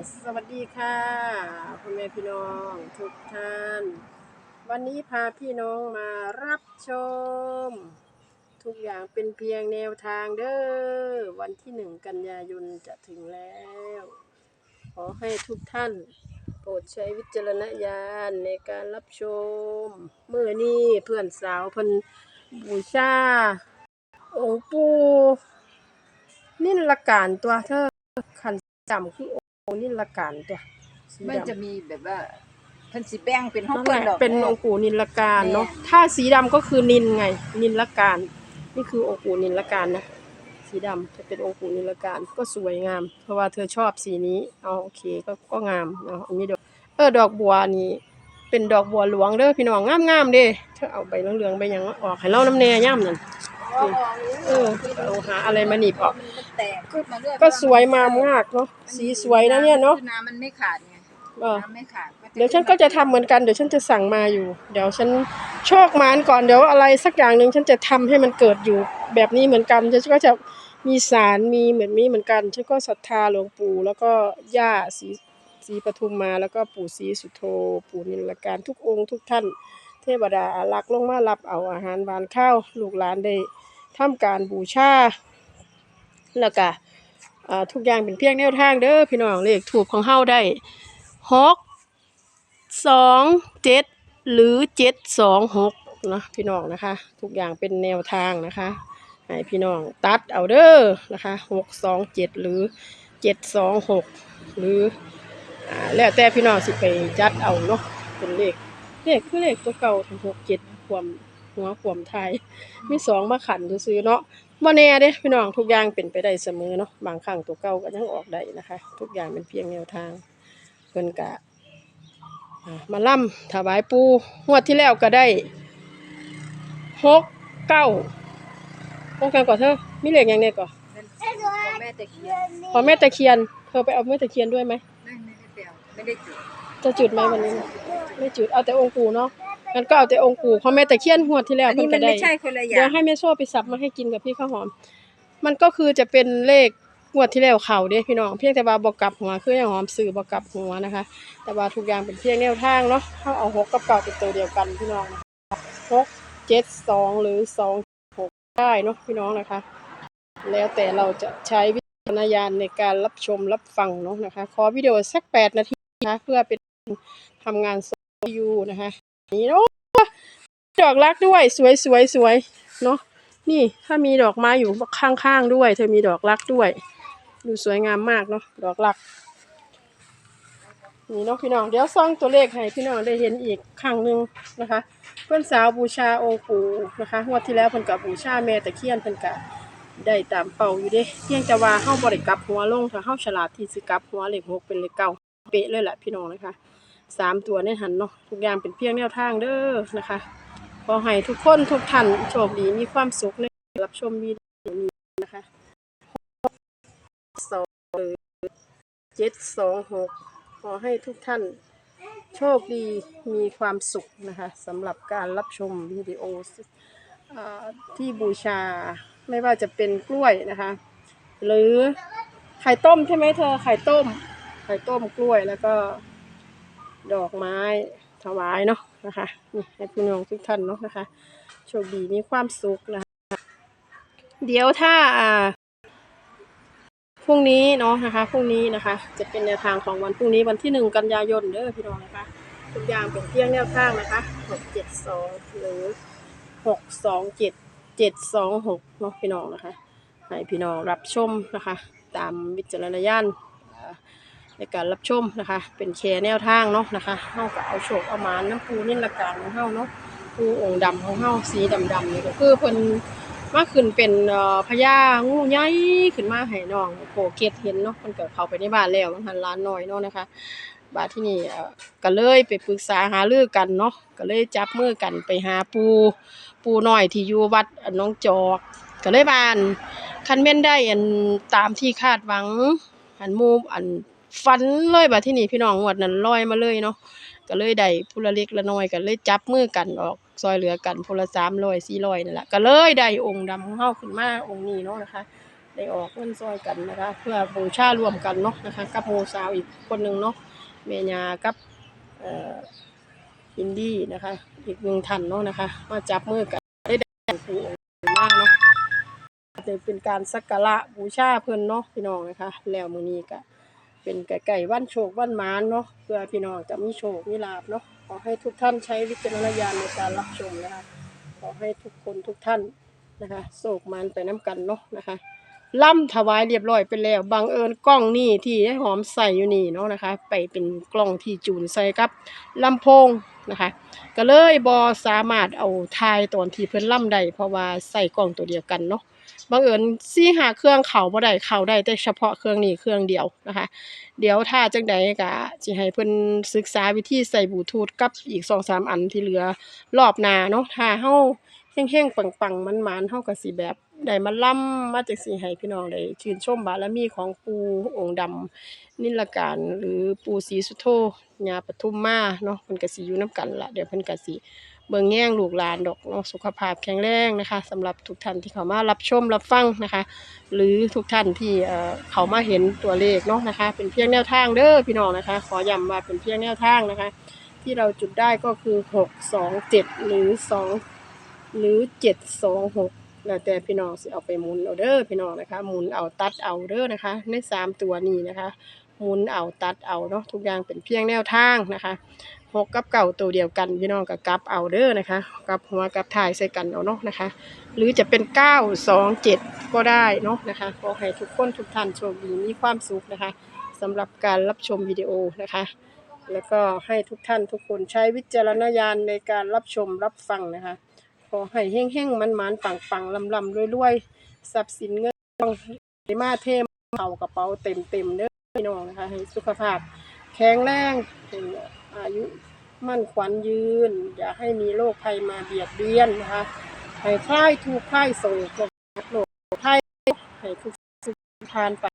สวัสดีค่ะพ่อแม่พี่น้องทุกท่าน วันนี้พาพี่น้องมารับชม ทุกอย่างเป็นเพียงแนวทางเด้อวันที่หนึ่งกันยายนจะถึงแล้ว ขอให้ทุกท่าน โปรดใช้วิจารณญาณในการรับชมเมื่อนี้เพื่อนสาวพิ่นบูชา องค์ปูนิลการตัวเธอขันจำคืออ นิลการตัวสีมันจะดำมีแบบว่าเพิ่นสิแบ่งเป็นห้องนั่นเพิ่แหนละดอกเป็นองค์ปู่นิลการเนาะแม่ถ้าสีดำก็คือนินไง นิลการ นี่คือองค์ปู่นิลการนะ สีดำจะเป็นองค์ปู่นิลการก็สวยงาม เพราะว่าเธอชอบสีนี้เอาโอเคก็ก็งามเนาะอันนี้ดอกเออดอกบัวนี่ เป็นดอกบัวหลวงเด้อพี่น้องงามๆเด้เธอเอาใบเหลืองๆใบหยังออกให้เราน้ำแน่ย่ำนั่น เออเอาหาอะไรมาหนีบออกมันแตกขึ้นมาเรื่อยก็สวยมามากเนาะสีสวยนะเนี่ยเนาะคือน้ำมันไม่ขาดไงเออน้ำไม่ขาดเดี๋ยวฉันก็จะทำเหมือนกันเดี๋ยวฉันจะสั่งมาอยู่ เดี๋ยวฉันโชคมานก่อนเดี๋ยวอะไรสักอย่างหนึ่งฉันจะทำให้มันเกิดอยู่แบบนี้เหมือนกันฉันก็จะมีสารมีเหมือนนี้เหมือนกันฉันก็ศรัทธาหลวงปู่แล้วก็ย่าศรีศรีปทุมมาแล้วก็ปู่ศรีสุโธ ปู่นิลการทุกองค์ทุกท่าน เทวดาอารักษ์ลงมารับเอาอาหารหวานข้าวลูกหลานได้ทำการบูชาแล้วก็ทุกอย่างเป็นเพียงแนวทางเด้อพี่น้องเลขถูกของเฮาได้หกสองเจ็ดหรือเจ็ดสองหกนะพี่น้องนะคะ ทุกอย่างเป็นแนวทางนะคะให้พี่น้องตัดเอาเด้อนะคะหกสองเจ็ดหรือเจ็ดสองหกหรืออแล้วแต่พี่น้องสิไปจัดเอาเนาะเป็นเลข เลขคือเลขตัวเก่าทั้งหกเจ็ดความหัวความไทายมีสองมาขันซื้อๆเนาะบ่แน่เด้พี่น้องทุกอย่างเป็นไปได้เสมอเนาะบางครั้งตัวเก่าก็ยังออกได้นะคะ ทุกอย่างเป็นเพียงแนวทางเพิ่นกะอ่ามาล่ำถวายปูงวดที่แล้วก็ได้หกเก้าต้องการก่อนเธอมีเหล็กอย่างเนี้ยก่อนเป็นพ่อแม่ตะเคียนพอแม่ตะเคียน เธอไปเอาแม่ตะเคียนด้วยไหมไม่ไม่ได้เปลวไม่ได้จุดจะจุดไหมวันนี้น่ะ ไม่จุดเอาแต่องค์ปู่เนาะงั้นก็เอาแต่องค์ปู่เพราะแม่ตะเคียนงวดที่แล้วอันเพิ่นี้นมัก็นได้ไม่ใช่คนละอเดี๋ยย่าวงให้แม่โซ่ไปสับมาให้กินกับพี่ข้าวหอม มันก็คือจะเป็นเลขงวดที่แล้วเข่าเด้พี่น้องเพียงแต่ว่าบอกกลับหัวคืออย่างหอมสื่อบอกกลับหัวนะคะ แต่ว่าทุกอย่างเป็นเพียงแนวทางเนาะเขาเอาหกกับเก่าเป็นตัวเดียวกันพี่น้องหกเจ็ดสองหรือสองหกได้เนาะพี่น้องนะคะ แล้วแต่เราจะใช้วิจารณญาณในการรับชมรับฟังเนาะนะคะ ขอวิดีโอสักแปดนาทีนะคะเพื่อเป็นทำงานส ยูนะคะนี่เนาะดอกรักด้วยสวยสวยสวยเนาะนี่ถ้ามีดอกไม้อยู่ข้างๆด้วย เธอมีดอกรักด้วย ดูสวยงามมากเนาะดอกรักนี่เนาะพี่น้องเดี๋ยวซ่องตัวเลขให้พี่น้องได้เห็นอีกครั้งหนึ่งนะคะ เพื่อนสาวบูชาองค์ปู่นะคะงวดที่แล้วเพิ่นกับบูชาแม่ตะเคียนเพิ่นกะได้ตามเป่าอยู่เด้เพียงแต่ว่าเฮาบ่ได้กลับหัวลงถ้าเฮาฉลาดที่สิกับหัวเหลขหกเป็นเหลขเก้าเป๊ะเลยแหละพี่น้องนะคะ สามตัวในหันเนาะทุกอย่างเป็นเพียงแนวทางเด้อนะคะ ขอให้ทุกคนทุกท่านโชคดีมีความสุขในการรับชมวีดีโอนี้นะคะสองหรือเจ็ดสองหกขอให้ทุกท่านโชคดีมีความสุขนะคะสำหรับการรับชมวิดีโออที่บูชาไม่ว่าจะเป็นกล้วยนะคะ หรือไข่ต้มใช่ไหมเธอไข่ต้ม ไข่ต้มกล้วยแล้วก็ ดอกไม้ถวายเนาะนะคะนี่ให้พี่น้องทุกท่านเนาะนะคะ โชคดีมีความสุขนะคะ เดี๋ยวถ้าอ่าพรุ่งนี้เนาะนะคะพรุ่งนี้นะคะ จะเป็นแนวทางของวันพรุ่งนี้วันที่หนึ่งกันยายนเด้อพี่น้องนะคะทุกอย่างเป็นเพียงแนวทางนะคะหกเจ็ดสองหรือหกสองเจ็ดเจ็ดสองหกเนาะพี่น้องนะคะ ให้พี่น้องรับชมนะคะ ตามวิจารณญาณ ในการรับชมนะคะ เป็นแชร์แนวทางเนาะนะคะเฮาก็เอาโชคเอามาน้ำปูนิลการของเฮาเนาะปูองค์ดำของเฮาสีดำๆนี่ก็คือเพิ่นมาขึ้นเป็นพญางูใหญ่ขึ้นมาให้น้องโปเกตเห็นเนาะมันก็เข้าไปในบ้านแล้วมันหันล้านน้อยเนาะนะคะบาที่นี่ก็เลยไปปรึกษาหารือกันเนาะก็เลยจับมือกันไปหาปูปูน้อยที่อยู่วัดน้องจอกก็เลยบานคันแม่นได้อันตามที่คาดหวังอันมูอัน ฟันเลยบาดที่นี่พี่น้องงวดนั้นลอยมาเลยเนาะก็เลยได้ผู้ละเล็กละน้อยก็เลยจับมือกันออกซอยเหลือกันผู้ละสามร้อยสี่ร้อยนั่นแหละก็เลยได้องค์ดำของเฮาขึ้นมาองค์นี้เนาะนะคะได้ออกเงินซอยกันนะคะ เพื่อบูชารวมกันเนาะนะคะกับโมสาวอีกคนหนึ่งเนาะเมญากับอินดี้นะคะ อีกหนึ่งท่านเนาะนะคะ มาจับมือกันได้ได้ปูองค์มาเนาะจะเป็นการสักการะบูชาเพิ่นเนาะพี่น้องนะคะ แล้วมื้อนี้ก็ เป็นไก่ไก่วันโชคว่านมานเนาะเพื่อพี่น้องจะมีโชคมีลาบเนาะขอให้ทุกท่านใช้วิจารณญาณในการรับชมนะคะขอให้ทุกคนทุกท่านนะคะโศกมันไปน้ำกันเนาะนะคะ ล่ำถวายเรียบร้อยไปแล้วบังเอิญกล้องนี่ที่ให้หอมใส่อยู่นี่เนาะนะคะ ไปเป็นกล้องที่จูนใส่กับลำโพงนะคะ ก็เลยบอสามารถเอาทายตอนที่เพิ่นล่ำได้เพราะว่าใส่กล้องตัวเดียวกันเนาะบังเอิญซี่หาเครื่องเขาบ่ได้เขาได้แต่เฉพาะเครื่องนี้เครื่องเดียวนะคะ เดี๋ยวถ้าจังใดก็สิให้เพิ่นศึกษาวิธีใส่บลูทูธกับอีก2-3อันที่เหลือรอบหน้าเนาะถ้าเฮา เฮ่งๆปังๆมันๆเฮาก็สิแบบได้มาล่ำมาจังซี่ให้พี่น้องได้ชื่นชมบารมีของปู่องค์ดำนิลการหรือปู่ศรีสุโธย่าปทุมมาเนาะเพิ่นก็สิอยู่นํกันละเดี๋ยวเพิ่นก็สิเบิ่งแย่งลูกหลานดอกเนาะสุขภาพแข็งแรงนะคะสำหรับทุกท่านที่เข้ามารับชมรับฟังนะคะ หรือทุกท่านที่เอ่อเข้ามาเห็นตัวเลขเนาะนะคะ เป็นเพียงแนวทางเด้อพี่น้องนะคะ ขอย้ำว่าเป็นเพียงแนวทางนะคะ ที่เราจุดได้ก็คือ 6 2 7 หรือ 2 หรือเจ็ดสองหกแล้วแต่พี่น้องสิเอาไปหมุนเอาเด้อพี่น้องนะคะหมุนเอาตัดเอาเด้อนะคะ ในสามตัวนี้นะคะหมุนเอาตัดเอาเนาะทุกอย่างเป็นเพียงแนวทางนะคะหกกับเก่าตัวเดียวกันพี่น้องกับกับเอาเด้อนะคะกับหัวกับท้ายใส่กันเอาเนาะนะคะ หรือจะเป็นเก้าสองเจ็ดก็ได้เนาะนะคะขอให้ทุกคนทุกท่านโชคดีมีความสุขนะคะสำหรับการรับชมวิดีโอนะคะ แล้วก็ให้ทุกท่านทุกคนใช้วิจารณญาณในการรับชมรับฟังนะคะ ขอให้เฮ่งเฮ่งมันมันปังปังลำลำรวยรวยทรัพย์สินเงินทองไหมาเทมเข่ากระเป๋าเต็มเต็มเด้อพี่น้องนะคะให้สุขภาพ แข็งแรงอายุมั่นขวัญยืน อย่าให้มีโรคภัยมาเบียดเบียนนะคะให้คลายทุกข์คลายโศกโรคภัยให้ทุกสิ่งผ่านไป